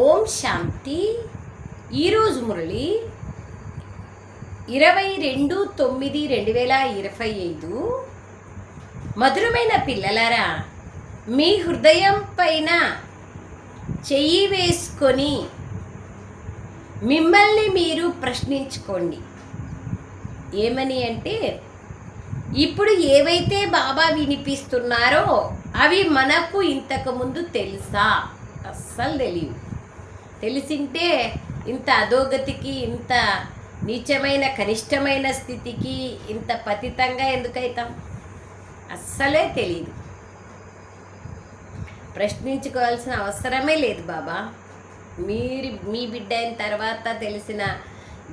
ఓం శాంతి. ఈరోజు మురళి ఇరవై రెండు తొమ్మిది రెండు వేల ఇరవై ఐదు. మధురమైన పిల్లలారా మీ హృదయం పైన చెయ్యి వేసుకొని మిమ్మల్ని మీరు ప్రశ్నించుకోండి. ఏమని అంటే ఇప్పుడు ఏవైతే బాబా వినిపిస్తున్నారో అవి మనకు ఇంతకుముందు తెలుసా? అస్సలు తెలియదు తెలిసింటే ఇంత అధోగతికి ఇంత నీచమైన కనిష్టమైన స్థితికి ఇంత పతితంగా ఎందుకైతాం? అస్సలే తెలియదు ప్రశ్నించుకోవాల్సిన అవసరమే లేదు బాబా. మీరు మీ బిడ్డ అయిన తర్వాత తెలిసిన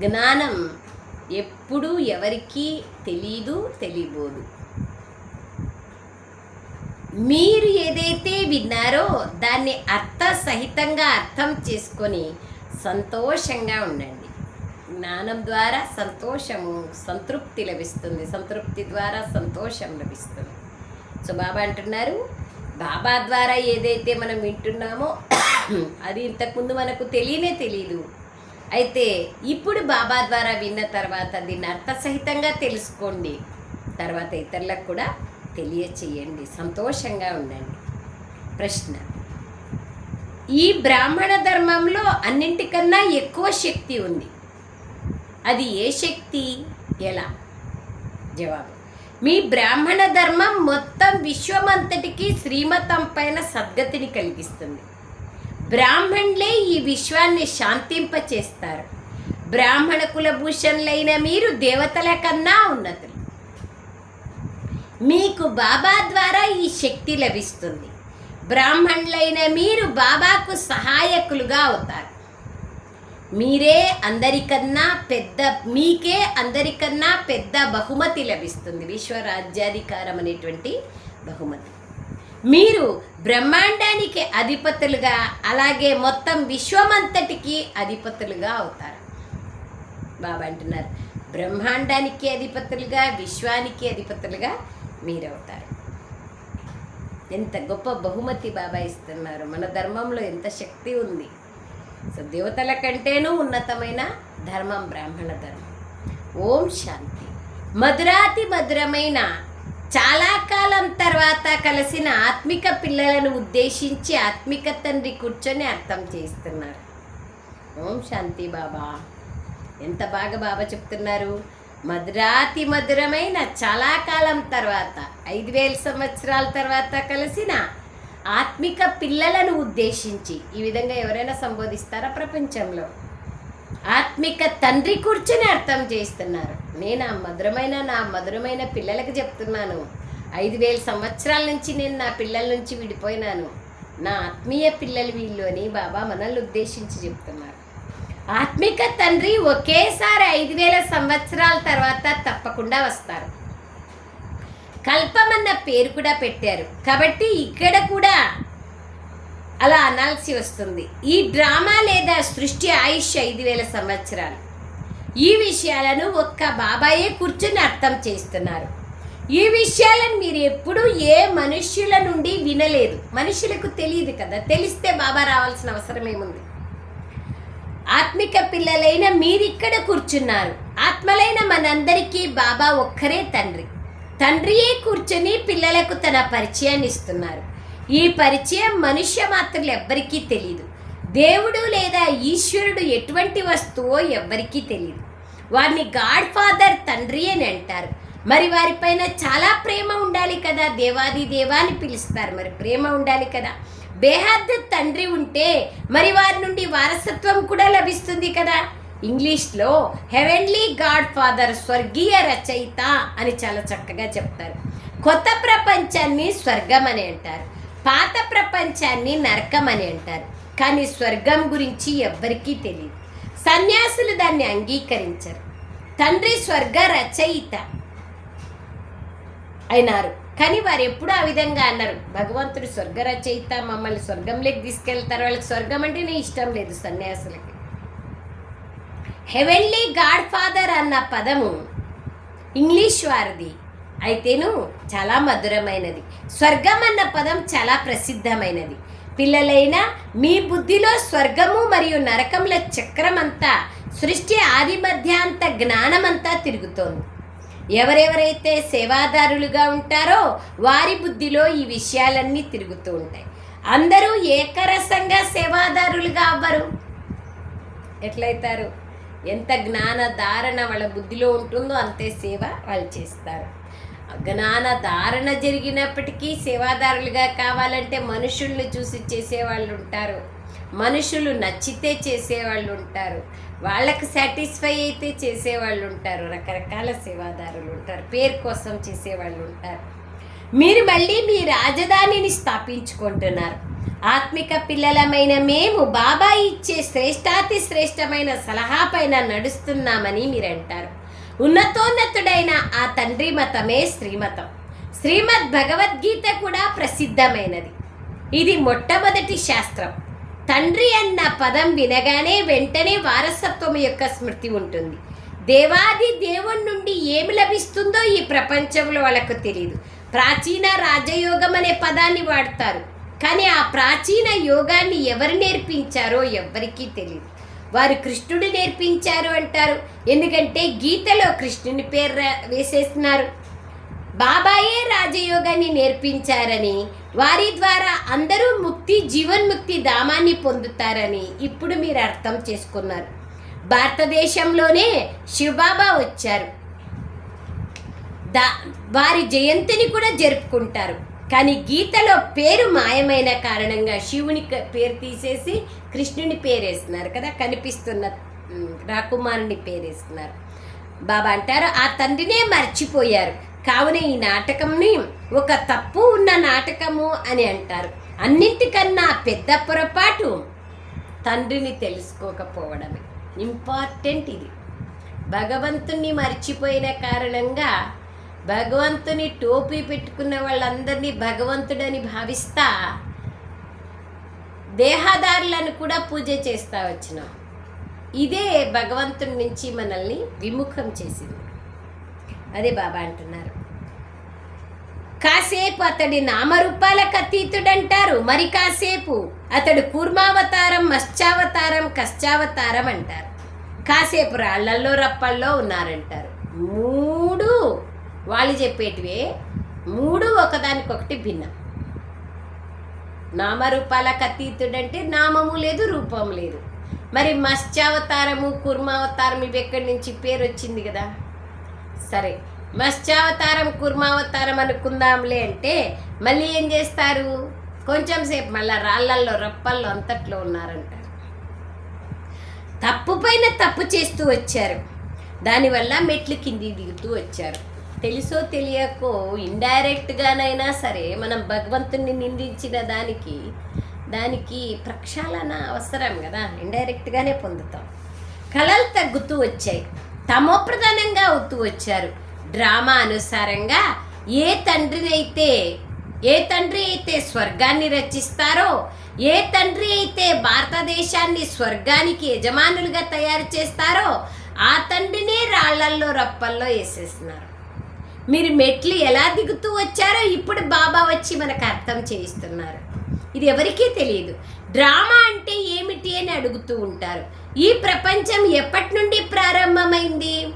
జ్ఞానం ఎప్పుడూ ఎవరికీ తెలీదు తెలియబోదు. మీరు ఏదైతే విన్నారో దాన్ని అర్థ సహితంగా అర్థం చేసుకొని సంతోషంగా ఉండండి. జ్ఞానం ద్వారా సంతోషము సంతృప్తి లభిస్తుంది. సంతృప్తి ద్వారా సంతోషం లభిస్తుంది. సో బాబా అంటున్నారు బాబా ద్వారా ఏదైతే మనం వింటున్నామో అది ఇంతకుముందు మనకు తెలియనే తెలియదు అయితే ఇప్పుడు బాబా ద్వారా విన్న తర్వాత దీన్ని అర్థసహితంగా తెలుసుకోండి. తర్వాత ఇతరులకు కూడా తెలియచేయండి. సంతోషంగా ఉండండి. ప్రశ్న. ఈ బ్రాహ్మణ ధర్మంలో అన్నింటికన్నా ఎక్కువ శక్తి ఉంది. అది ఏ శక్తి? ఎలా? జవాబు. మీ బ్రాహ్మణ ధర్మం మొత్తం విశ్వమంతటికి శ్రీమతం పైన సద్గతిని కలిగిస్తుంది. బ్రాహ్మణులే ఈ విశ్వాన్ని శాంతింపచేస్తారు. బ్రాహ్మణ కులభూషణులైన మీరు దేవతల కన్నా ఉన్నతులు. మీకు బాబా ద్వారా ఈ శక్తి లభిస్తుంది. బ్రాహ్మణులైన మీరు బాబాకు సహాయకులుగా అవుతారు. మీరే అందరికన్నా పెద్ద మీకే అందరికన్నా పెద్ద బహుమతి లభిస్తుంది. విశ్వరాజ్యాధికారం అనేటువంటి బహుమతి. మీరు బ్రహ్మాండానికి అధిపతులుగా అలాగే మొత్తం విశ్వమంతటికి అధిపతులుగా అవుతారు. బాబా అంటున్నారు. బ్రహ్మాండానికి అధిపతులుగా విశ్వానికి అధిపతులుగా మీరవుతారు. ఎంత గొప్ప బహుమతి బాబా ఇస్తున్నారు. మన ధర్మంలో ఎంత శక్తి ఉంది. సో దేవతల కంటేనూ ఉన్నతమైన ధర్మం బ్రాహ్మణ ధర్మం. ఓం శాంతి. మధురాతి మధురమైన చాలా కాలం తర్వాత కలిసిన ఆత్మిక పిల్లలను ఉద్దేశించి ఆత్మిక తండ్రి కూర్చొని అర్థం చేస్తున్నారు. ఓం శాంతి బాబా. ఎంత బాగా బాబా చెప్తున్నారు. మధురాతి మధురమైన చాలా కాలం తర్వాత ఐదు వేల సంవత్సరాల తర్వాత కలిసిన ఆత్మిక పిల్లలను ఉద్దేశించి ఈ విధంగా ఎవరైనా సంబోధిస్తారా ప్రపంచంలో? ఆత్మిక తండ్రి కూర్చొని అర్థం చేస్తున్నారు. నేను ఆ మధురమైన నా మధురమైన పిల్లలకు చెప్తున్నాను. ఐదు వేల సంవత్సరాల నుంచి నేను నా పిల్లల నుంచి విడిపోయినాను. నా ఆత్మీయ పిల్లలు వీళ్ళు అని బాబా మనల్ని ఉద్దేశించి చెప్తున్నారు. ఆత్మిక తండ్రి ఒకేసారి ఐదు వేల సంవత్సరాల తర్వాత తప్పకుండా వస్తారు. కల్పమన్న పేరు కూడా పెట్టారు. కాబట్టి ఇక్కడ కూడా అలా అనాల్సి వస్తుంది. ఈ డ్రామా లేదా సృష్టి ఆయుష్ ఐదు వేల సంవత్సరాలు. ఈ విషయాలను ఒక్క బాబాయే కూర్చొని అర్థం చేస్తున్నారు. ఈ విషయాలను మీరు ఎప్పుడూ ఏ మనుష్యుల నుండి వినలేదు. మనుషులకు తెలియదు కదా. తెలిస్తే బాబా రావాల్సిన అవసరం ఏముంది? ఆత్మిక పిల్లలైన మీరిక్కడ కూర్చున్నారు. ఆత్మలైన మనందరికీ బాబా ఒక్కరే తండ్రి. తండ్రియే కూర్చొని పిల్లలకు తన పరిచయాన్ని ఇస్తున్నారు. ఈ పరిచయం మనుష్య మాత్రలు ఎవ్వరికీ తెలియదు దేవుడు లేదా ఈశ్వరుడు ఎటువంటి వస్తువో ఎవ్వరికీ తెలియదు వారిని గాడ్ ఫాదర్ తండ్రి అని అంటారు. మరి వారిపైన చాలా ప్రేమ ఉండాలి కదా? దేవాది దేవాని పిలుస్తారు. మరి ప్రేమ ఉండాలి కదా? బేహద్ తండ్రి ఉంటే మరి వారి నుండి వారసత్వం కూడా లభిస్తుంది కదా. ఇంగ్లీష్లో హెవెన్లీ గాడ్ ఫాదర్ స్వర్గీయ రచయిత అని చాలా చక్కగా చెప్తారు. కొత్త ప్రపంచాన్ని స్వర్గం అని అంటారు. పాత ప్రపంచాన్ని నరకం అని అంటారు. కానీ స్వర్గం గురించి ఎవ్వరికీ తెలియదు సన్యాసులు దాన్ని అంగీకరించరు. తండ్రి స్వర్గ రచయిత అయినారు. కానీ వారు ఎప్పుడూ ఆ విధంగా అన్నారు. భగవంతుడు స్వర్గ రచయిత మమ్మల్ని స్వర్గంలోకి తీసుకెళ్తారు. వాళ్ళకి స్వర్గం అంటేనే ఇష్టం లేదు సన్యాసులకి. హెవెన్లీ గాడ్ ఫాదర్ అన్న పదము ఇంగ్లీష్ వారిది. అయితేను చాలా మధురమైనది. స్వర్గం అన్న పదం చాలా ప్రసిద్ధమైనది. పిల్లలైన మీ బుద్ధిలో స్వర్గము మరియు నరకముల చక్రమంతా సృష్టి ఆది మధ్యాంత జ్ఞానమంతా తిరుగుతోంది. ఎవరెవరైతే సేవాదారులుగా ఉంటారో వారి బుద్ధిలో ఈ విషయాలన్నీ తిరుగుతూ ఉంటాయి. అందరూ ఏకరసంగా సేవాదారులుగా అవ్వరు. ఎట్లయితారు? ఎంత జ్ఞాన ధారణ వాళ్ళ బుద్ధిలో ఉంటుందో అంతే సేవ వాళ్ళు చేస్తారు. జ్ఞాన ధారణ జరిగినప్పటికీ సేవాదారులుగా కావాలంటే మనుషుల్ని చూసి చేసేవాళ్ళు ఉంటారు. మనుషులు నచ్చితే చేసేవాళ్ళు ఉంటారు. వాళ్ళకి సాటిస్ఫై అయితే చేసేవాళ్ళు ఉంటారు. రకరకాల సేవాదారులు ఉంటారు. పేరు కోసం చేసేవాళ్ళు ఉంటారు. మీరు మళ్ళీ మీ రాజధానిని స్థాపించుకుంటున్నారు. ఆత్మిక పిల్లలమైన మేము బాబా ఇచ్చే శ్రేష్టాతి శ్రేష్టమైన సలహా పైన నడుస్తున్నామని మీరు అంటారు ఉన్నతోన్నతుడైన ఆ తండ్రి మతమే శ్రీమతం. శ్రీమద్ భగవద్గీత కూడా ప్రసిద్ధమైనది. ఇది మొట్టమొదటి శాస్త్రం. తండ్రి అన్న పదం వినగానే వెంటనే వారసత్వం యొక్క స్మృతి ఉంటుంది. దేవాది దేవుని నుండి ఏమి లభిస్తుందో ఈ ప్రపంచంలో వాళ్ళకు తెలియదు ప్రాచీన రాజయోగం అనే పదాన్ని వాడతారు. కానీ ఆ ప్రాచీన యోగాన్ని ఎవరు నేర్పించారో ఎవ్వరికీ తెలియదు వారు కృష్ణుడు నేర్పించారు అంటారు. ఎందుకంటే గీతలో కృష్ణుని పేరు వేసేస్తున్నారు. బాబాయే రాజయోగాన్ని నేర్పించారని వారి ద్వారా అందరూ ముక్తి జీవన్ముక్తి ధామాన్ని పొందుతారని ఇప్పుడు మీరు అర్థం చేసుకున్నారు. భారతదేశంలోనే శివబాబా వచ్చారు. దా వారి జయంతిని కూడా జరుపుకుంటారు. కానీ గీతలో పేరు మాయమైన కారణంగా శివుని పేరు తీసేసి కృష్ణుని పేరేస్తున్నారు కదా కనిపిస్తున్న రాకుమారుని పేరేస్తున్నారు. బాబా అంటారు ఆ తండ్రినే మర్చిపోయారు. కావున ఈ నాటకంని ఒక తప్పు ఉన్న నాటకము అని అంటారు. అన్నింటికన్నా పెద్ద పొరపాటు తండ్రిని తెలుసుకోకపోవడమే. ఇంపార్టెంట్ ఇది. భగవంతుణ్ణి మర్చిపోయిన కారణంగా భగవంతుని టోపీ పెట్టుకున్న వాళ్ళందరినీ భగవంతుడని భావిస్తా దేహదారులను కూడా పూజ చేస్తా వచ్చినాం. ఇదే భగవంతుడి నుంచి మనల్ని విముఖం చేసింది. అదే బాబా అంటున్నారు. కాసేపు అతడి నామరూపాలకు అతీతుడంటారు మరి కాసేపు అతడు కూర్మావతారం మత్స్యావతారం కశ్చావతారం అంటారు. కాసేపు రాళ్ళల్లో రప్పల్లో ఉన్నారంటారు. మూడు వాళ్ళు చెప్పేటివే మూడు ఒకదానికొకటి భిన్నం. నామరూపాలకు అతీతుడంటే నామము లేదు రూపం లేదు. మరి మత్స్యావతారము కుర్మావతారం ఇవి ఎక్కడి నుంచి పేరు వచ్చింది కదా? సరే. మత్స్యావతారం కుర్మావతారం అనుకుందాంలే అంటే మళ్ళీ ఏం చేస్తారు? కొంచెం సేపు మళ్ళీ రాళ్ళల్లో రప్పల్లో అంతట్లో ఉన్నారంటారు. తప్పు పైన తప్పు చేస్తూ వచ్చారు. దానివల్ల మెట్లు కింది దిగుతూ వచ్చారు. తెలుసో తెలియకో ఇండైరెక్ట్గానైనా సరే మనం భగవంతుణ్ణి నిందించిన దానికి దానికి ప్రక్షాళన అవసరం కదా. ఇండైరెక్ట్గానే పొందుతాం. కళలు తగ్గుతూ వచ్చాయి. తమోప్రధానంగా అవుతూ వచ్చారు. డ్రామా అనుసారంగా ఏ తండ్రినైతే ఏ తండ్రి అయితే స్వర్గాన్ని రచిస్తారో ఏ తండ్రి అయితే భారతదేశాన్ని స్వర్గానికి యజమానులుగా తయారు చేస్తారో ఆ తండ్రినే రాళ్ళల్లో రప్పల్లో వేసేస్తున్నారు. మీరు మెట్లు ఎలా దిగుతూ వచ్చారో ఇప్పుడు బాబా వచ్చి మనకు అర్థం చేయిస్తున్నారు. ఇది ఎవరికీ తెలియదు. డ్రామా అంటే ఏమిటి అని అడుగుతూ ఉంటారు. ఈ ప్రపంచం ఎప్పటి నుండి ప్రారంభమైంది?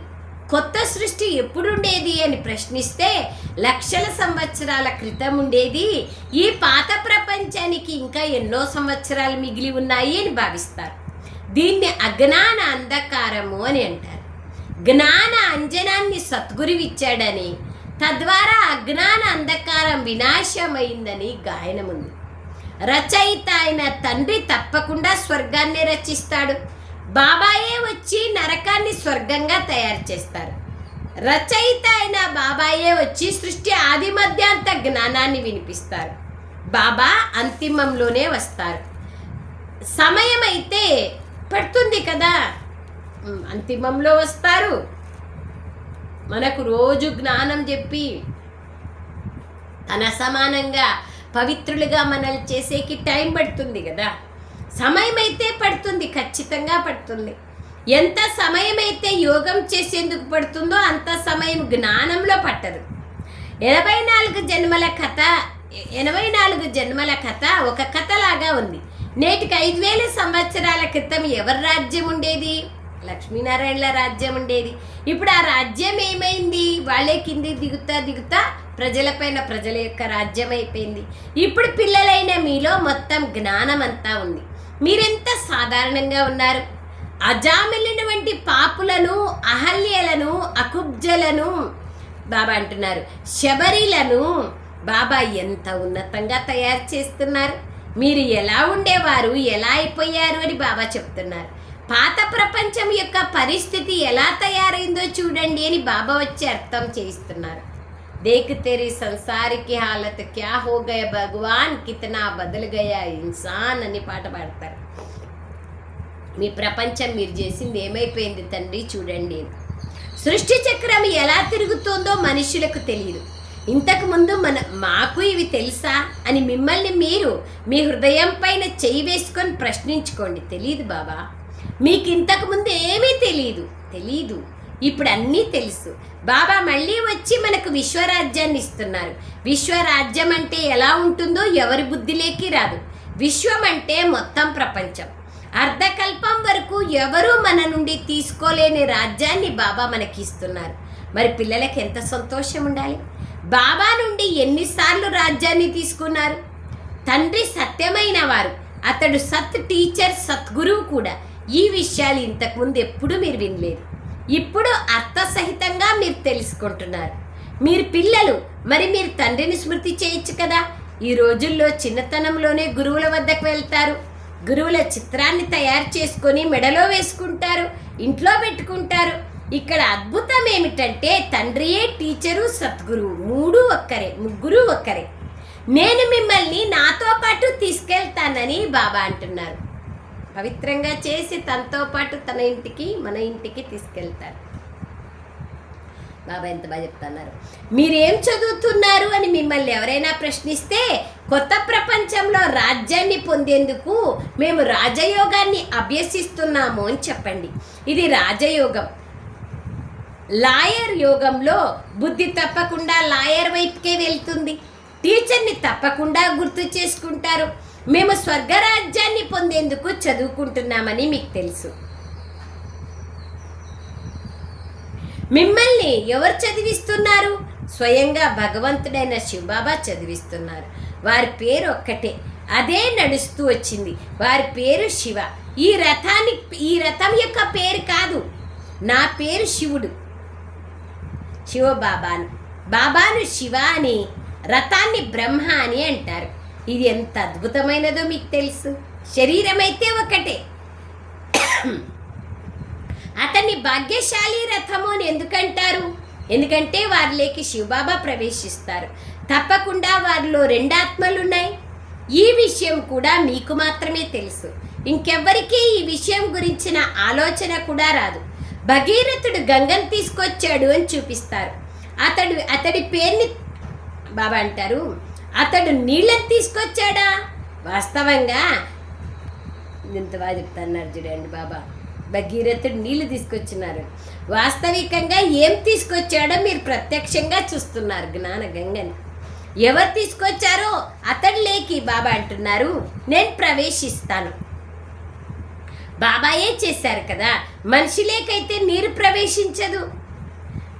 కొత్త సృష్టి ఎప్పుడుండేది అని ప్రశ్నిస్తే లక్షల సంవత్సరాల క్రితం ఉండేది. ఈ పాత ప్రపంచానికి ఇంకా ఎన్నో సంవత్సరాలు మిగిలి ఉన్నాయి అని భావిస్తారు. దీన్ని అజ్ఞాన అంధకారము అని అంటారు. జ్ఞాన అంజనాన్ని సద్గురువిచ్చాడని తద్వారా అజ్ఞాన అంధకారం వినాశమైందని గాయనముంది. రచయిత అయిన తండ్రి తప్పకుండా స్వర్గాన్ని రచిస్తాడు. బాబాయే వచ్చి నరకాన్ని స్వర్గంగా తయారు చేస్తారు. రచయిత అయిన బాబాయే వచ్చి సృష్టి ఆది మధ్యాంత జ్ఞానాన్ని వినిపిస్తారు. బాబా అంతిమంలోనే వస్తారు. సమయం అయితే పడుతుంది కదా? అంతిమంలో వస్తారు. మనకు రోజు జ్ఞానం చెప్పి తన సమానంగా పవిత్రులుగా మనల్ని చేసేకి టైం పడుతుంది కదా? సమయం అయితే పడుతుంది ఖచ్చితంగా పడుతుంది. ఎంత సమయం అయితే యోగం చేసేందుకు పడుతుందో అంత సమయం జ్ఞానంలో పట్టదు. ఎనభై నాలుగు జన్మల కథ ఎనభై నాలుగు జన్మల కథ ఒక కథలాగా ఉంది. నేటికి ఐదు వేల సంవత్సరాల క్రితం ఎవరి రాజ్యం ఉండేది? లక్ష్మీనారాయణల రాజ్యం ఉండేది. ఇప్పుడు ఆ రాజ్యం ఏమైంది? వాళ్ళే కింది దిగుతా దిగుతా ప్రజలపైన ప్రజల యొక్క రాజ్యం అయిపోయింది. ఇప్పుడు పిల్లలైన మీలో మొత్తం జ్ఞానం అంతా ఉంది. మీరెంత సాధారణంగా ఉన్నారు? అజామిలిన వంటి పాపులను అహల్యలను అకుబ్జలను బాబా అంటున్నారు. శబరిలను బాబా ఎంత ఉన్నతంగా తయారు చేస్తున్నారు? మీరు ఎలా ఉండేవారు? ఎలా అయిపోయారు అని బాబా చెప్తున్నారు. పాత ప్రపంచం యొక్క పరిస్థితి ఎలా తయారైందో చూడండి అని బాబా వచ్చి అర్థం చేయిస్తున్నారు. देख తెరి संसार की హాలత్ क्या हो गया భగవాన్ కితనా బదల్ గయా ఇన్సాన్ అని పాట పాడతారు। మీ ప్రపంచం మీరు చేసింది ఏమైపోయింది తండ్రి? చూడండి. సృష్టి చక్రం ఎలా తిరుగుతోందో మనుషులకు తెలియదు ఇంతకు ముందు మన మాకు ఇవి తెలుసా? అని మిమ్మల్ని మీరు మీ హృదయం పైన చేయి వేసుకొని ప్రశ్నించుకోండి. తెలియదు బాబా. మీకు ఇంతకు ముందు ఏమీ తెలియదు తెలీదు. ఇప్పుడు అన్నీ తెలుసు. బాబా మళ్ళీ వచ్చి మనకు విశ్వరాజ్యాన్ని ఇస్తున్నారు. విశ్వరాజ్యం అంటే ఎలా ఉంటుందో ఎవరి బుద్ధిలోకి రాదు. విశ్వం అంటే మొత్తం ప్రపంచం. అర్ధకల్పం వరకు ఎవరూ మన నుండి తీసుకోలేని రాజ్యాన్ని బాబా మనకి ఇస్తున్నారు మరి పిల్లలకి ఎంత సంతోషం ఉండాలి? బాబా నుండి ఎన్నిసార్లు రాజ్యాన్ని తీసుకున్నారు? తండ్రి సత్యమైన వారు అతడు సత్ టీచర్ సద్గురువు కూడా. ఈ విషయాలు ఇంతకుముందు ఎప్పుడూ మీరు వినలేదు. ఇప్పుడు అర్థసహితంగా మీరు తెలుసుకుంటున్నారు. మీరు పిల్లలు మరి మీరు తండ్రిని స్మృతి చేయొచ్చు కదా? ఈ రోజుల్లో చిన్నతనంలోనే గురువుల వద్దకు వెళ్తారు. గురువుల చిత్రాన్ని తయారు చేసుకొని మెడలో వేసుకుంటారు ఇంట్లో పెట్టుకుంటారు. ఇక్కడ అద్భుతం ఏమిటంటే తండ్రియే టీచరు సద్గురువు మూడు ఒక్కరే ముగ్గురు ఒక్కరే. నేను మిమ్మల్ని నాతో పాటు తీసుకెళ్తానని బాబా అంటున్నారు. పవిత్రంగా చేసి తనతో పాటు తన ఇంటికి మన ఇంటికి తీసుకెళ్తారు. బాబా ఎంత బాగా చెప్తున్నారు. మీరేం చదువుతున్నారు? అని మిమ్మల్ని ఎవరైనా ప్రశ్నిస్తే కొత్త ప్రపంచంలో రాజ్యాన్ని పొందేందుకు మేము రాజయోగాన్ని అభ్యసిస్తున్నాము అని చెప్పండి. ఇది రాజయోగం. లాయర్ యోగంలో బుద్ధి తప్పకుండా లాయర్ వైపుకే వెళ్తుంది. టీచర్ని తప్పకుండా గుర్తు చేసుకుంటారు. మేము స్వర్గరాజ్యాన్ని పొందేందుకు చదువుకుంటున్నామని మీకు తెలుసు. మిమ్మల్ని ఎవరు చదివిస్తున్నారు? స్వయంగా భగవంతుడైన శివబాబా చదివిస్తున్నారు. వారి పేరు ఒక్కటే. అదే నడుస్తూ వచ్చింది. వారి పేరు శివ. ఈ రథాన్ని ఈ రథం యొక్క పేరు కాదు. నా పేరు శివుడు. శివ బాబాను బాబాను శివ అని రథాన్ని బ్రహ్మ అని అంటారు. ఇది ఎంత అద్భుతమైనదో మీకు తెలుసు. శరీరం అయితే ఒకటే. అతన్ని భాగ్యశాలి రథము అని ఎందుకంటారు? ఎందుకంటే వారిలోకి శివబాబా ప్రవేశిస్తారు. తప్పకుండా వారిలో రెండు ఆత్మలు ఉన్నాయి ఈ విషయం కూడా మీకు మాత్రమే తెలుసు. ఇంకెవ్వరికీ ఈ విషయం గురించిన ఆలోచన కూడా రాదు. భగీరథుడు గంగను తీసుకొచ్చాడు అని చూపిస్తారు. అతడు అతడి పేరుని బాబా అంటారు. అతడు నీళ్ళని తీసుకొచ్చాడా? వాస్తవంగా? ఇంత బాగా చెప్తున్నారు చూడండి బాబా. భగీరథుడు నీళ్ళు తీసుకొచ్చినారు. వాస్తవికంగా ఏం తీసుకొచ్చాడో మీరు ప్రత్యక్షంగా చూస్తున్నారు జ్ఞాన గంగని. ఎవరు తీసుకొచ్చారో అతడు లేకి బాబా అంటున్నారు. నేను ప్రవేశిస్తాను. బాబాయే చేశారు కదా. మనిషి లేకైతే నీరు ప్రవేశించదు.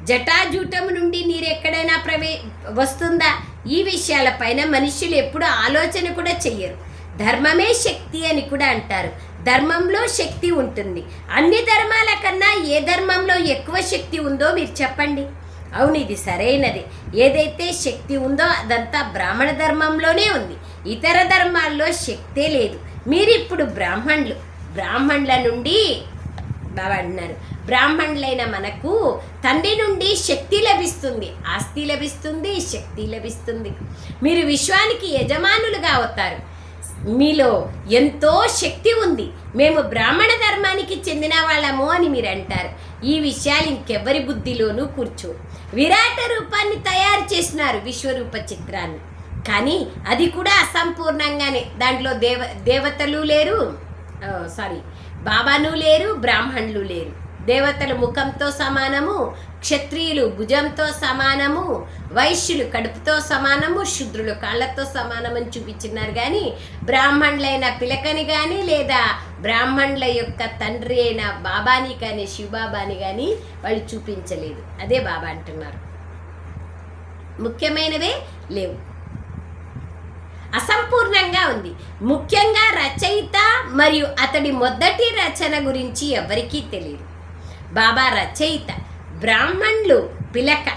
జటాజూటము నుండి నీరు ఎక్కడైనా ప్రవే వస్తుందా? ఈ విషయాలపైన మనుషులు ఎప్పుడు ఆలోచన కూడా చెయ్యరు. ధర్మమే శక్తి అని కూడా అంటారు. ధర్మంలో శక్తి ఉంటుంది. అన్ని ధర్మాల కన్నా ఏ ధర్మంలో ఎక్కువ శక్తి ఉందో మీరు చెప్పండి. అవును ఇది సరైనది. ఏదైతే శక్తి ఉందో అదంతా బ్రాహ్మణ ధర్మంలోనే ఉంది. ఇతర ధర్మాల్లో శక్తే లేదు. మీరిప్పుడు బ్రాహ్మణులు. బ్రాహ్మణుల నుండి బాబా అంటున్నారు. బ్రాహ్మణులైన మనకు తండ్రి నుండి శక్తి లభిస్తుంది ఆస్తి లభిస్తుంది శక్తి లభిస్తుంది. మీరు విశ్వానికి యజమానులుగా అవుతారు. మీలో ఎంతో శక్తి ఉంది. మేము బ్రాహ్మణ ధర్మానికి చెందిన వాళ్ళము అని మీరు అంటారు. ఈ విషయాలు ఇంకెవ్వరి బుద్ధిలోనూ కూర్చో. విరాట రూపాన్ని తయారు చేసినారు విశ్వరూప చిత్రాన్ని. కానీ అది కూడా అసంపూర్ణంగానే. దాంట్లో దేవ దేవతలు లేరు. సారీ బాబాను లేరు బ్రాహ్మణులు లేరు. దేవతలు ముఖంతో సమానము క్షత్రియులు భుజంతో సమానము వైశ్యులు కడుపుతో సమానము శుద్రులు కాళ్ళతో సమానమని చూపించినారు. కానీ బ్రాహ్మణులైన పిలకని కానీ లేదా బ్రాహ్మణుల యొక్క తండ్రి అయిన బాబాని కానీ శివబాబాని కానీ వాళ్ళు చూపించలేదు. అదే బాబా అంటున్నారు. ముఖ్యమైనవే లేవు. అసంపూర్ణంగా ఉంది. ముఖ్యంగా రచయిత మరియు అతడి మొదటి రచన గురించి ఎవరికీ తెలియదు. బాబా రచయిత బ్రాహ్మణులు పిలక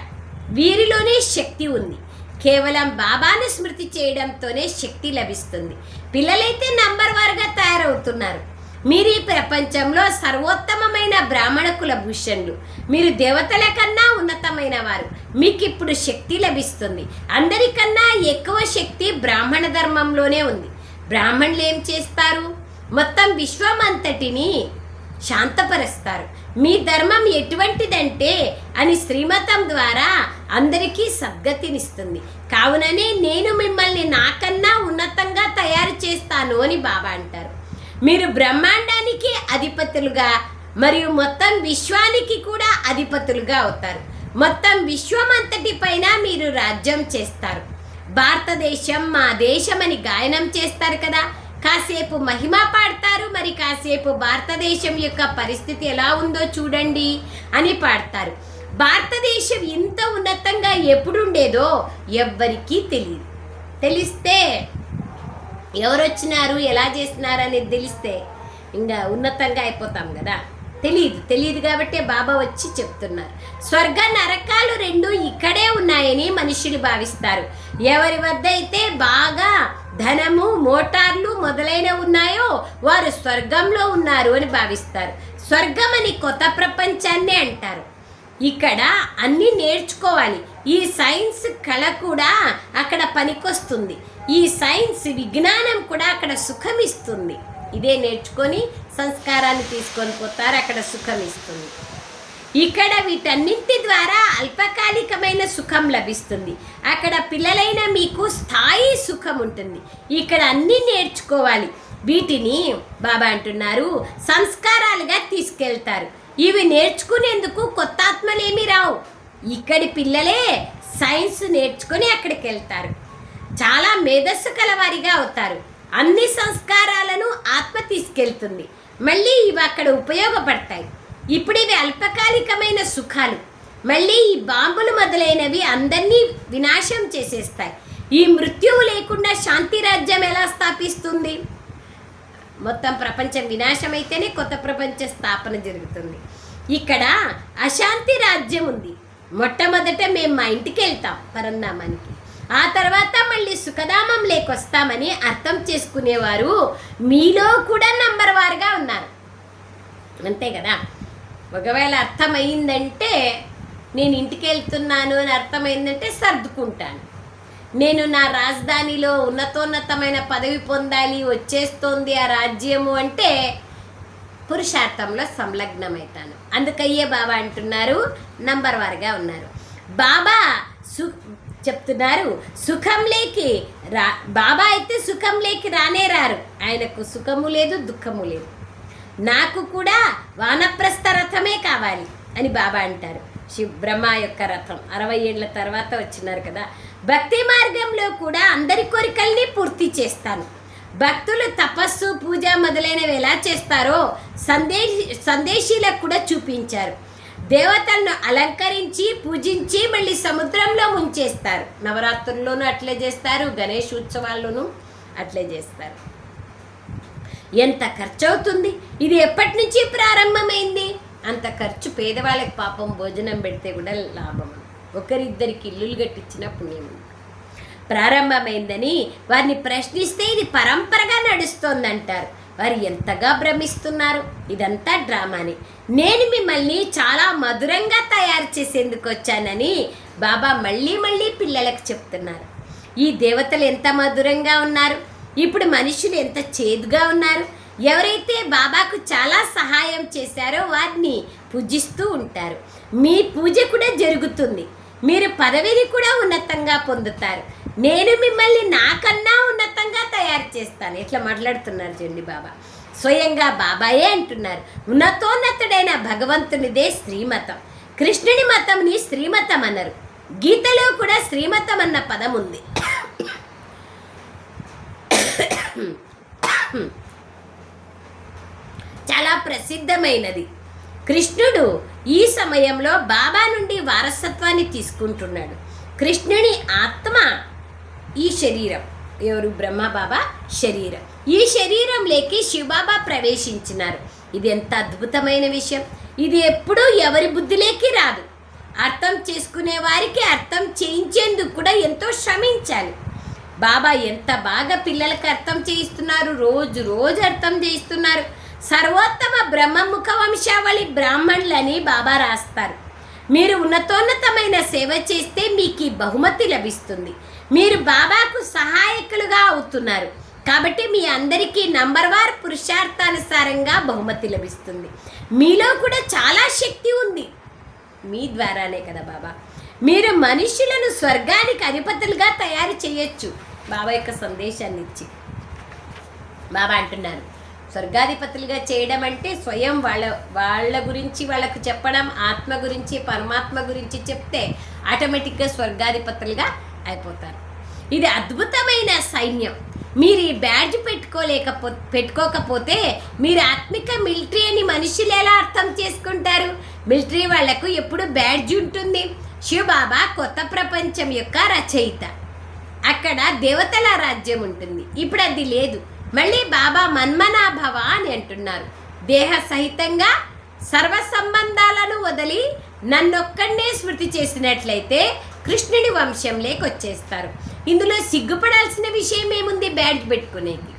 వీరిలోనే శక్తి ఉంది. కేవలం బాబాను స్మృతి చేయడంతోనే శక్తి లభిస్తుంది. పిల్లలైతే నంబర్ వారుగా తయారవుతున్నారు. మీరు ఈ ప్రపంచంలో సర్వోత్తమమైన బ్రాహ్మణ కుల భూషణులు. మీరు దేవతల కన్నా ఉన్నతమైన వారు. మీకు ఇప్పుడు శక్తి లభిస్తుంది. అందరికన్నా ఎక్కువ శక్తి బ్రాహ్మణ ధర్మంలోనే ఉంది. బ్రాహ్మణులు ఏం చేస్తారు? మొత్తం విశ్వం అంతటిని శాంతపరుస్తారు. మీ ధర్మం ఎటువంటిదంటే అని శ్రీమతం ద్వారా అందరికీ సద్గతినిస్తుంది. కావుననే నేను మిమ్మల్ని నాకన్నా ఉన్నతంగా తయారు చేస్తాను అని బాబా అంటారు. మీరు బ్రహ్మాండానికి అధిపతులుగా మరియు మొత్తం విశ్వానికి కూడా అధిపతులుగా అవుతారు. మొత్తం విశ్వమంతటి పైన మీరు రాజ్యం చేస్తారు. భారతదేశం మా దేశం అని గాయనం చేస్తారు కదా. కాసేపు మహిమ పాడతారు మరి కాసేపు భారతదేశం యొక్క పరిస్థితి ఎలా ఉందో చూడండి అని పాడతారు. భారతదేశం ఇంత ఉన్నతంగా ఎప్పుడుండేదో ఎవ్వరికీ తెలియదు. తెలిస్తే ఎవరు వచ్చినారు ఎలా చేస్తున్నారు అనేది తెలిస్తే ఇంకా ఉన్నతంగా అయిపోతాం కదా. తెలియదు తెలియదు కాబట్టి బాబా వచ్చి చెప్తున్నారు. స్వర్గ నరకాలు రెండు ఇక్కడే ఉన్నాయని మనుషులు భావిస్తారు. ఎవరి వద్ద అయితే బాగా ధనము మోటార్లు మొదలైన ఉన్నాయో వారు స్వర్గంలో ఉన్నారు అని భావిస్తారు. స్వర్గం అని కొత్త ప్రపంచాన్నే అంటారు. ఇక్కడ అన్నీ నేర్చుకోవాలి. ఈ సైన్స్ కళ కూడా అక్కడ పనికొస్తుంది. ఈ సైన్స్ విజ్ఞానం కూడా అక్కడ సుఖం ఇస్తుంది ఇదే నేర్చుకొని సంస్కారాన్ని తీసుకొని పోతారు అక్కడ సుఖమిస్తుంది. ఇక్కడ వీటన్నింటి ద్వారా అల్పకాలికమైన సుఖం లభిస్తుంది. అక్కడ పిల్లలైన మీకు స్థాయి సుఖం ఉంటుంది. ఇక్కడ అన్నీ నేర్చుకోవాలి. వీటిని బాబా అంటున్నారు సంస్కారాలుగా తీసుకెళ్తారు. ఇవి నేర్చుకునేందుకు కొత్త ఆత్మలేమి రావు. ఇక్కడి పిల్లలే సైన్స్ నేర్చుకొని అక్కడికి వెళ్తారు చాలా మేధస్సు కలవారిగా అవుతారు. అన్ని సంస్కారాలను ఆత్మ తీసుకెళ్తుంది. మళ్ళీ ఇవి అక్కడ ఉపయోగపడతాయి. ఇప్పుడు ఇవి అల్పకాలికమైన సుఖాలు. మళ్ళీ ఈ బాంబులు మొదలైనవి అందరినీ వినాశం చేసేస్తాయి. ఈ మృత్యువు లేకుండా శాంతి రాజ్యం ఎలా స్థాపిస్తుంది? మొత్తం ప్రపంచం వినాశమైతేనే కొత్త ప్రపంచ స్థాపన జరుగుతుంది. ఇక్కడ అశాంతి రాజ్యం ఉంది. మొట్టమొదట మేము మా ఇంటికి వెళ్తాం పరంధామానికి ఆ తర్వాత మళ్ళీ సుఖధామం లేకొస్తామని అర్థం చేసుకునేవారు. మీలో కూడా నంబర్ వారుగా ఉన్నారు. అంతే కదా? ఒకవేళ అర్థమైందంటే నేను ఇంటికి వెళ్తున్నాను అని అర్థమైందంటే సర్దుకుంటాను. నేను నా రాజధానిలో ఉన్నతోన్నతమైన పదవి పొందాలి వచ్చేస్తోంది ఆ రాజ్యము అంటే పురుషార్థంలో సంలగ్నమవుతాను. అందుకయ్యే బాబా అంటున్నారు నంబర్ వారుగా ఉన్నారు. బాబా సు చెప్తున్నారు సుఖం లేకి రా బాబా అయితే సుఖం లేకి రానే రారు. ఆయనకు సుఖము లేదు దుఃఖము లేదు. నాకు కూడా వానప్రస్థ రథమే కావాలి అని బాబా అంటారు. శివ బ్రహ్మ యొక్క రథం అరవై ఏళ్ళ తర్వాత వచ్చినారు కదా. భక్తి మార్గంలో కూడా అందరి కోరికల్ని పూర్తి చేస్తాను. భక్తులు తపస్సు పూజ మొదలైనవి ఎలా చేస్తారో సందేశి సందేశీలకు కూడా చూపించారు. దేవతలను అలంకరించి పూజించి మళ్ళీ సముద్రంలో ముంచేస్తారు నవరాత్రుల్లోనూ అట్లే చేస్తారు గణేష్ ఉత్సవాల్లోనూ అట్లే చేస్తారు. ఎంత ఖర్చు అవుతుంది ఇది ఎప్పటి నుంచి ప్రారంభమైంది? అంత ఖర్చు పేదవాళ్ళకి పాపం భోజనం పెడితే కూడా లాభం. ఒకరిద్దరికి ఇల్లులు కట్టించిన పుణ్యం. ప్రారంభమైందని వారిని ప్రశ్నిస్తే ఇది పరంపరగా నడుస్తోందంటారు. వారు ఎంతగా భ్రమిస్తున్నారు? ఇదంతా డ్రామాని. నేను మిమ్మల్ని చాలా మధురంగా తయారు చేసేందుకు వచ్చానని బాబా మళ్ళీ మళ్ళీ పిల్లలకు చెప్తున్నారు. ఈ దేవతలు ఎంత మధురంగా ఉన్నారు? ఇప్పుడు మనుషులు ఎంత చేదుగా ఉన్నారు? ఎవరైతే బాబాకు చాలా సహాయం చేశారో వారిని పూజిస్తూ ఉంటారు. మీ పూజ కూడా జరుగుతుంది. మీరు పదవిని కూడా ఉన్నతంగా పొందుతారు. నేను మిమ్మల్ని నాకన్నా ఉన్నతంగా తయారు చేస్తాను. ఇట్లా మాట్లాడుతున్నారు చూడండి బాబా. స్వయంగా బాబాయే అంటున్నారు. ఉన్నతోన్నతుడైన భగవంతునిదే శ్రీమతం. కృష్ణుని మతంని శ్రీమతం అన్నారు. గీతలో కూడా శ్రీమతం అన్న పదం ఉంది. చాలా ప్రసిద్ధమైనది. కృష్ణుడు ఈ సమయంలో బాబా నుండి వారసత్వాన్ని తీసుకుంటున్నాడు. కృష్ణుని ఆత్మ ఈ శరీరం. ఎవరు? బ్రహ్మ బాబా శరీరం. ఈ శరీరంలోకి శివబాబా ప్రవేశించినారు. ఇది ఎంత అద్భుతమైన విషయం. ఇది ఎప్పుడూ ఎవరి బుద్ధిలోకి రాదు. అర్థం చేసుకునే వారికి అర్థం చేయించేందుకు కూడా ఎంతో శ్రమించాలి. బాబా ఎంత బాగా పిల్లలకు అర్థం చేయిస్తున్నారు. రోజు రోజు అర్థం చేయిస్తున్నారు. సర్వోత్తమ బ్రహ్మముఖ వంశావళి బ్రాహ్మణులని బాబా రాస్తారు. మీరు ఉన్నతోన్నతమైన సేవ చేస్తే మీకు ఈ బహుమతి లభిస్తుంది. మీరు బాబాకు సహాయకులుగా అవుతున్నారు. కాబట్టి మీ అందరికీ నంబర్ వార్ పురుషార్థానుసారంగా బహుమతి లభిస్తుంది. మీలో కూడా చాలా శక్తి ఉంది. మీ ద్వారానే కదా బాబా. మీరు మనుషులను స్వర్గానికి అధిపతులుగా తయారు చేయొచ్చు. బాబా యొక్క సందేశాన్ని ఇచ్చి. బాబా అంటున్నారు స్వర్గాధిపతులుగా చేయడం అంటే స్వయం వాళ్ళ వాళ్ళ గురించి వాళ్ళకు చెప్పడం ఆత్మ గురించి పరమాత్మ గురించి చెప్తే ఆటోమేటిక్గా స్వర్గాధిపతులుగా అయిపోతారు. ఇది అద్భుతమైన సైన్యం. మీరు ఈ బ్యాడ్జ్ పెట్టుకోలేకపో పెట్టుకోకపోతే మీరు ఆత్మిక మిలిటరీ అని మనుషులు ఎలా అర్థం చేసుకుంటారు? మిలిటరీ వాళ్ళకు ఎప్పుడు బ్యాడ్జ్ ఉంటుంది? శివబాబా కొత్త ప్రపంచం యొక్క రచయిత. అక్కడ దేవతల రాజ్యం ఉంటుంది. ఇప్పుడు అది లేదు. మళ్ళీ బాబా మన్మనాభవ అని అంటున్నారు. దేహ సహితంగా సర్వ సంబంధాలను వదిలి నన్నొక్కడే స్మృతి చేసినట్లయితే కృష్ణుడి వంశంలోకి వచ్చేస్తారు ఇందులో సిగ్గుపడాల్సిన విషయం ఏముంది? బ్యాడ్జ్ పెట్టుకునేది.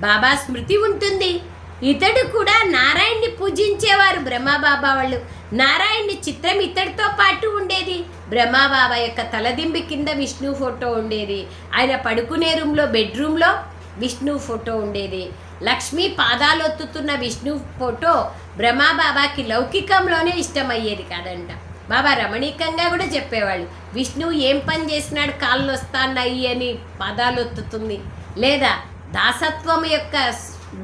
బాబా స్మృతి ఉంటుంది. ఇతడు కూడా నారాయణ్ణి పూజించేవారు బ్రహ్మబాబా వాళ్ళు. నారాయణ్ణి చిత్రం ఇతడితో పాటు ఉండేది. బ్రహ్మబాబా యొక్క తలదింబి కింద విష్ణు ఫోటో ఉండేది. ఆయన పడుకునే రూమ్లో బెడ్రూమ్లో విష్ణు ఫోటో ఉండేది. లక్ష్మి పాదాలొత్తుతున్న విష్ణు ఫోటో బ్రహ్మబాబాకి లౌకికంలోనే ఇష్టమయ్యేది కాదంట. బాబా రమణీకంగా కూడా చెప్పేవాళ్ళు విష్ణువు ఏం పని చేసినాడు కాళ్ళు వస్తాన్నాయి అని పదాలు ఒత్తుతుంది లేదా దాసత్వం యొక్క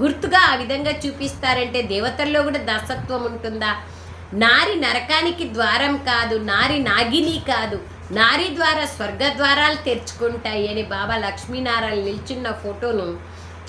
గుర్తుగా ఆ విధంగా చూపిస్తారంటే దేవతల్లో కూడా దాసత్వం ఉంటుందా? నారి నరకానికి ద్వారం కాదు నారి నాగిని కాదు నారి ద్వారా స్వర్గ ద్వారాలు తెరుచుకుంటాయి అని బాబా లక్ష్మీనారాయణ నిల్చున్న ఫోటోను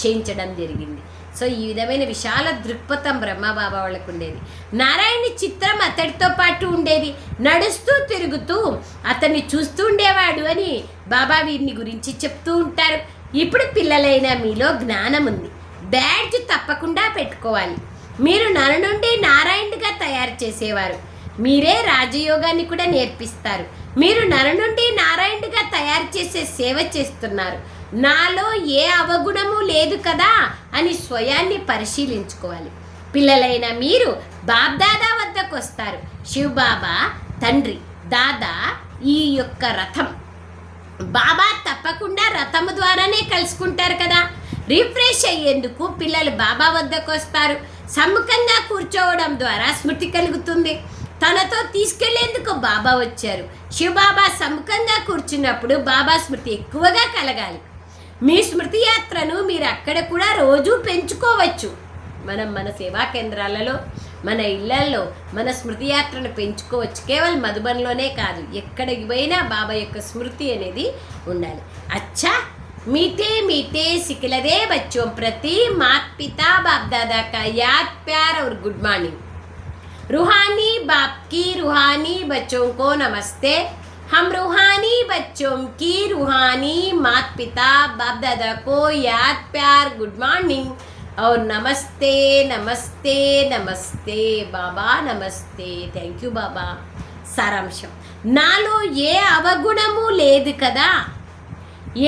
చేయించడం జరిగింది. సో ఈ విధమైన విశాల దృక్పథం బ్రహ్మబాబా వాళ్ళకు ఉండేది. నారాయణ చిత్రం అతడితో పాటు ఉండేది. నడుస్తూ తిరుగుతూ అతన్ని చూస్తూ ఉండేవాడు అని బాబా వీరిని గురించి చెప్తూ ఉంటారు. ఇప్పుడు పిల్లలైన మీలో జ్ఞానం ఉంది. బ్యాడ్జ్ తప్పకుండా పెట్టుకోవాలి. మీరు నర నుండి నారాయణుడిగా తయారు చేసేవారు. మీరే రాజయోగాన్ని కూడా నేర్పిస్తారు. మీరు నర నుండి నారాయణుడిగా తయారు చేసే సేవ చేస్తున్నారు. నాలో ఏ అవగుణము లేదు కదా అని స్వయాన్ని పరిశీలించుకోవాలి. పిల్లలైన మీరు బాబ్దాదా వద్దకు వస్తారు శివబాబా తండ్రి దాదా ఈ యొక్క రథం. బాబా తప్పకుండా రథము ద్వారానే కలుసుకుంటారు కదా. రిఫ్రెష్ అయ్యేందుకు పిల్లలు బాబా వద్దకు వస్తారు సముఖంగా కూర్చోవడం ద్వారా స్మృతి కలుగుతుంది. తనతో తీసుకెళ్ళేందుకు బాబా వచ్చారు. శివబాబా సముఖంగా కూర్చున్నప్పుడు బాబా స్మృతి ఎక్కువగా కలగాలి. మీ స్మృతి యాత్రను మీరు అక్కడ కూడా రోజు పెంచుకోవచ్చు మనం మన సేవా కేంద్రాలలో మన ఇళ్లల్లో మన స్మృతి యాత్రను పెంచుకోవచ్చు కేవలం మధుబన్లోనే కాదు ఎక్కడికి పోయినా బాబా యొక్క స్మృతి అనేది ఉండాలి అచ్చా మీటే మీటే సికిలదే బచ్చోం ప్రతి మాత్ పితా బాప్ దాదా కా యాద్ ప్యార్ और गुड मॉर्निंग रूहानी बाप की रूहानी बच्चों को नमस्ते हम रूहानी बच्चों की रूहानी मात पिता बाप दादा को याद प्यार गुड मॉर्निंग और नमस्ते नमस्ते नमस्ते బాబా నమస్తే థ్యాంక్ యూ బాబా సారాంశం నాలో ఏ అవగుణము లేదు కదా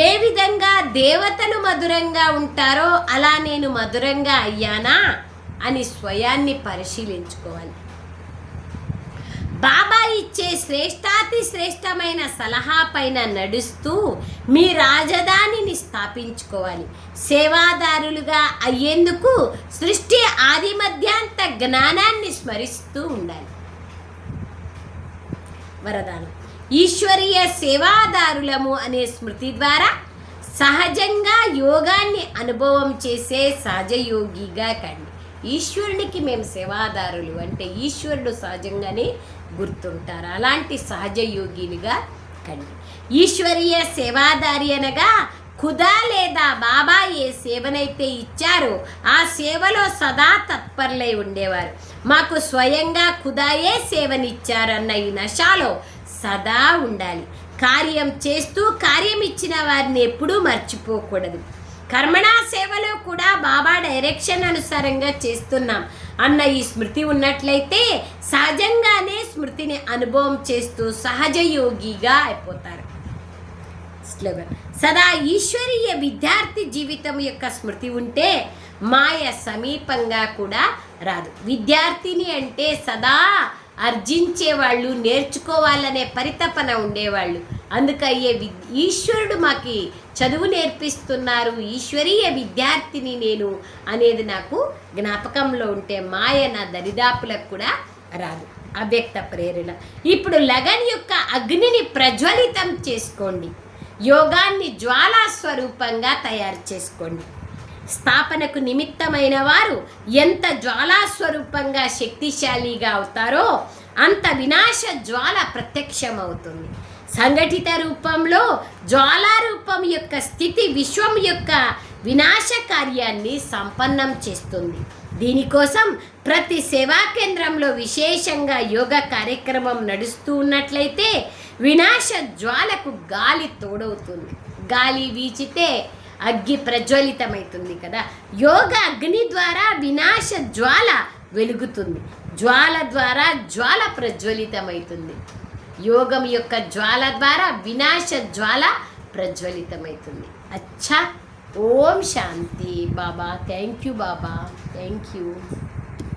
ఏ విధంగా దేవతలు మధురంగా ఉంటారో అలా నేను మధురంగా అయ్యానా అని స్వయాన్ని పరిశీలించుకోవాలి బాబా ఇచ్చే శ్రేష్టాతి శ్రేష్టమైన సలహా పైన నడుస్తూ మీ రాజధానిని స్థాపించుకోవాలి. సేవాదారులుగా అయ్యేందుకు సృష్టి ఆది మధ్యాంత జ్ఞానాన్ని స్మరిస్తూ ఉండాలి. వరదానం. ఈశ్వరీయ సేవాదారులము అనే స్మృతి ద్వారా సహజంగా యోగాన్ని అనుభవం చేసే సహజయోగిగా కండి. ఈశ్వరునికి మేము సేవాదారులు అంటే ఈశ్వరుడు సహజంగానే గుర్తుంటారు. అలాంటి సహజ యోగినిగా కండి. ఈశ్వరీయ సేవాదారి అనగా ఖుదా లేదా బాబా ఏ సేవనైతే ఇచ్చారో ఆ సేవలో సదా తత్పరులై ఉండేవారు. మాకు స్వయంగా ఖుదాయే సేవనిచ్చారన్న ఈ నశాలో సదా ఉండాలి. కార్యం చేస్తూ కార్యం ఇచ్చిన వారిని ఎప్పుడూ మర్చిపోకూడదు. కర్మణా సేవలో కూడా బాబా డైరెక్షన్ అనుసారంగా చేస్తున్నాం అన్న ఈ స్మృతి ఉన్నట్లయితే సహజంగానే స్మృతిని అనుభవం చేస్తూ సహజ యోగిగా అయిపోతారు. స్లోగన్. సదా ఈశ్వరీయ విద్యార్థి జీవితం యొక్క స్మృతి ఉంటే మాయ సమీపంగా కూడా రాదు. విద్యార్థిని అంటే సదా అర్జించేవాళ్ళు నేర్చుకోవాలనే పరితపన ఉండేవాళ్ళు. అందుకయ్యే విద్ ఈశ్వరుడు మాకి చదువు నేర్పిస్తున్నారు ఈశ్వరీయ విద్యార్థిని నేను అనేది నాకు జ్ఞాపకంలో ఉంటే మాయ నా దరిదాపులకు కూడా రాదు. అవ్యక్త ప్రేరణ. ఇప్పుడు లగన్ యొక్క అగ్నిని ప్రజ్వలితం చేసుకోండి. యోగాన్ని జ్వాలా స్వరూపంగా తయారు చేసుకోండి. స్థాపనకు నిమిత్తమైన వారు ఎంత జ్వాలాస్వరూపంగా శక్తిశాలిగా అవుతారో అంత వినాశ జ్వాల ప్రత్యక్షమవుతుంది. సంఘటిత రూపంలో జ్వాలా రూపం యొక్క స్థితి విశ్వం యొక్క వినాశ కార్యాన్ని సంపన్నం చేస్తుంది. దీనికోసం ప్రతి సేవా కేంద్రంలో విశేషంగా యోగా కార్యక్రమం నడుస్తూ ఉన్నట్లయితే వినాశ జ్వాలకు గాలి తోడవుతుంది. గాలి వీచితే అగ్గి ప్రజ్వలితమవుతుంది కదా. యోగ అగ్ని ద్వారా వినాశ జ్వాల వెలుగుతుంది. జ్వాల ద్వారా జ్వాల ప్రజ్వలితమవుతుంది. యోగం యొక్క జ్వాల ద్వారా వినాశ జ్వాల ప్రజ్వలితమవుతుంది. అచ్చా! ఓం శాంతి Baba thank you Baba thank you